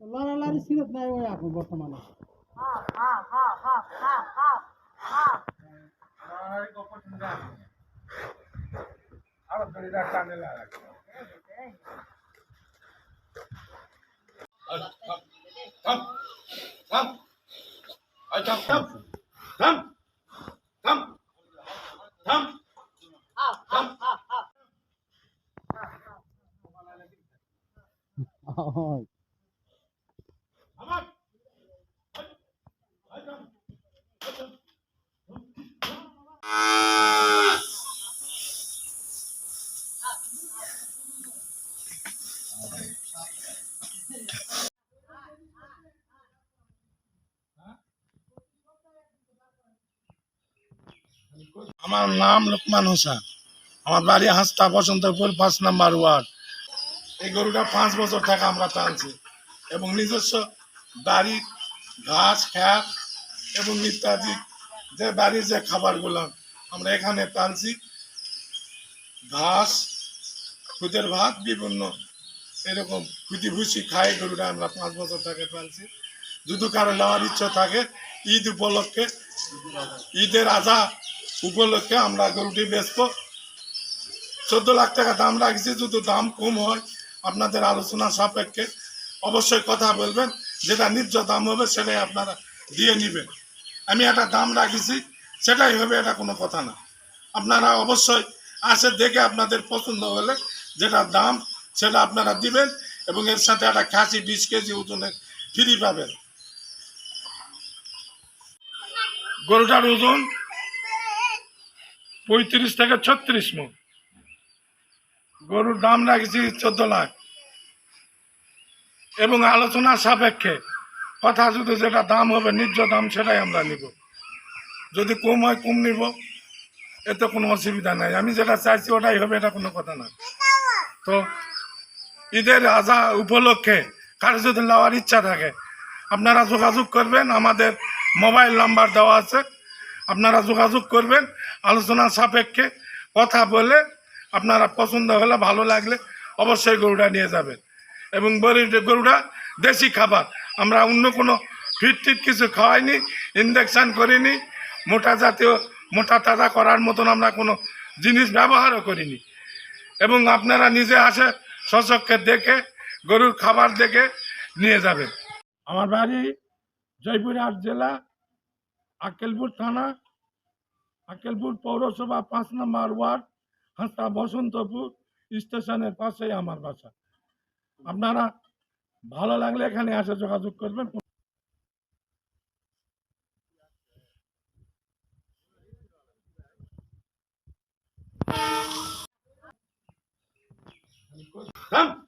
লাড়ালাড়ি সিরত নাই ওই এখন বর্তমানে লাড়ালাড়ি গল্প শুনতে come. Come. Come. Come. Come. Come. Come on. I come. I come. আমার নাম লোকমান হোসেন। আমার বাড়ি হাসতা বসন্তপুর, পাঁচ নাম্বার ওয়ার্ড। এই গরুটা পাঁচ বছর থেকে আমরা টানছি এবং নিজস্ব বাড়ি, ঘাস খ্যাত এবং ইত্যাদি যে বাড়ির যে খাবারগুলো আমরা এখানে টানছি। ঘাস, খুদের ভাত, বিভিন্ন এরকম খুদি ভুসি খাই গরুটা আমরা পাঁচ বছর থেকে টানছি। যদি কারও নেওয়ার ইচ্ছা থাকে, ঈদ উপলক্ষে, ঈদের আজা উপলক্ষে আমরা গরুটি বেচবো। চোদ্দ লাখ টাকা দাম রাখছি, যদি দাম কম হয়, আপনাদের আলোচনা সাপেক্ষে অবশ্যই কথা বলবেন। যেটা ন্যায্য দাম হবে, সেটাই আপনারা দিয়ে নেবেন। আমি একটা দাম রাখিছি, সেটাই হবে, এটা কোনো কথা না। আপনারা অবশ্যই আসে দেখে আপনাদের পছন্দ হলে যেটা দাম, সেটা আপনারা দিবেন এবং এর সাথে একটা খাসি বিশ কেজি ওজনের ফ্রি পাবেন। গরুটার ওজন পঁয়ত্রিশ থেকে ছত্রিশ মন। গরুর দাম রাখছি চোদ্দ লাখ। এবং আলোচনা সাপেক্ষে কথা যদি যেটা দাম হবে ন্যায্য দাম সেটাই আমরা নিব। যদি কম হয় কম নিব, এতে কোনো অসুবিধা নাই। আমি যেটা চাইছি ওটাই হবে, এটা কোনো কথা না। তো ঈদের আজা উপলক্ষে কারও যদি নেওয়ার ইচ্ছা থাকে, আপনারা যোগাযোগ করবেন আমাদের মোবাইল নাম্বার দেওয়া আছে। আপনারা যোগাযোগ করবেন, আলোচনা সাপেক্ষে কথা বলে আপনারা পছন্দ হলে, ভালো লাগলে অবশ্যই গরুটা নিয়ে যাবেন। এবং গরু- গরুটা দেশি খাবার। আমরা অন্য কোনো ফিট কিছু খাওয়াইনি ইঞ্জেকশান করিনি, মোটা জাতীয়, মোটা তাজা করার মতন আমরা কোনো জিনিস ব্যবহারও করিনি। এবং আপনারা নিজে আসে সচক্ষে দেখে, গরুর খাবার দেখে নিয়ে যাবেন। আমার বাড়ি জয়পুরহাট জেলা আকেলপুর থানা আকেলপুর পৌরসভা পাঁচ নম্বর ওয়ার্ড হাঁসা বসন্তপুর স্টেশনের পাশেই আমার বাসা আপনারা ভালো লাগলে এখানে আসে যোগাযোগ করবেন Come.